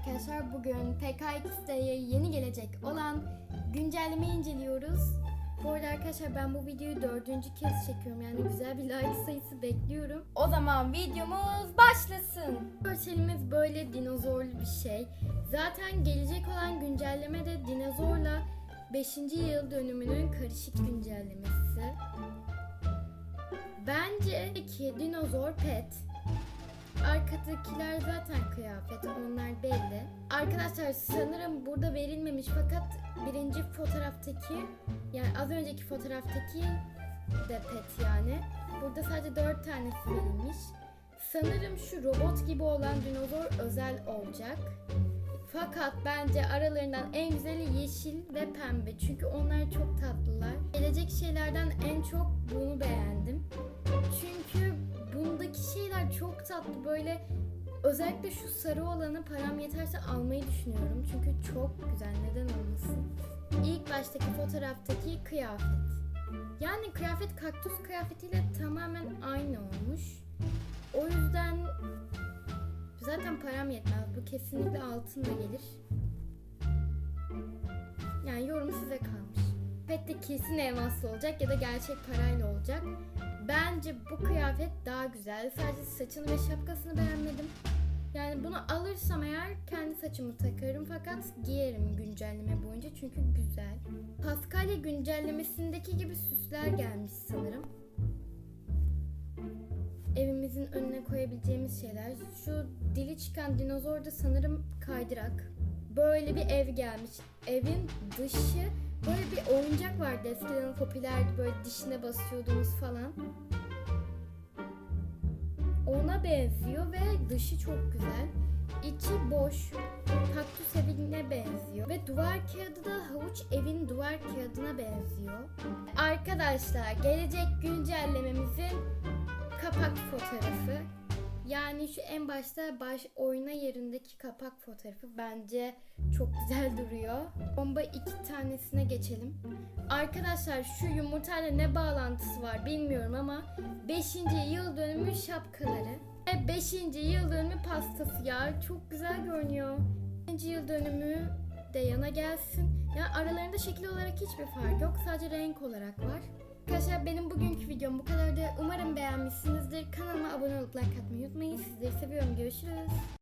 arkadaşlar. Bugün PKX'de yeni gelecek olan güncellemeyi inceliyoruz. Bu arada arkadaşlar ben bu videoyu dördüncü kez çekiyorum. Yani güzel bir like sayısı bekliyorum. O zaman videomuz başlasın. Görselimiz böyle dinozorlu bir şey. Zaten gelecek olan güncelleme de dinozorla 5. yıl dönümünün karışık güncellemesi. Bence ki dinozor pet. Arkadakiler zaten kıyafet, onlar belli. Arkadaşlar sanırım burada verilmemiş fakat birinci fotoğraftaki yani az önceki fotoğraftaki de pet yani. Burada sadece dört tanesi verilmiş. Sanırım şu robot gibi olan dinozor özel olacak. Fakat bence aralarından en güzeli yeşil ve pembe. Çünkü onlar çok tatlılar. Gelecek şeylerden en çok bunu beğendim. Çünkü bundaki şeyler çok tatlı. Böyle özellikle şu sarı olanı param yeterse almayı düşünüyorum. Çünkü çok güzel. Neden olmasın? İlk baştaki fotoğraftaki kıyafet. Yani kıyafet kaktüs kıyafetiyle tamamen aynı olmuş. O yüzden zaten param yetmez. Bu kesinlikle altınla gelir. Yani yorum size kalmış. Pette kesin elmaslı olacak ya da gerçek parayla olacak. Bence bu kıyafet daha güzel. Sadece saçını ve şapkasını beğenmedim. Yani bunu alırsam eğer kendi saçımı takarım fakat giyerim güncelleme boyunca çünkü güzel. Paskalya güncellemesindeki gibi süsler gelmiş sanırım. Evimizin önüne koyabileceğimiz şeyler. Şu dili çıkan dinozor da sanırım kaydırak. Böyle bir ev gelmiş. Evin dışı böyle bir oyuncak vardı eskiden popülerdi böyle dişine basıyordunuz falan. Ona benziyor ve dışı çok güzel. İçi boş. Kaktüs evine benziyor. Ve duvar kağıdı da havuç evin duvar kağıdına benziyor. Arkadaşlar gelecek güncellememizin kapak fotoğrafı. Yani şu en başta baş oyna yerindeki kapak fotoğrafı bence çok güzel duruyor. Bomba iki tanesine geçelim. Arkadaşlar şu yumurtayla ne bağlantısı var bilmiyorum ama 5. yıl dönümü şapkaları ve 5. yıl dönümü pastası ya çok güzel görünüyor. 5. yıl dönümü de yana gelsin. Yani aralarında şekil olarak hiçbir fark yok. Sadece renk olarak var. Arkadaşlar benim bugünkü videom bu kadardı. Umarım beğenmişsinizdir. Abone olup like atmayı unutmayın. Sizleri seviyorum. Görüşürüz.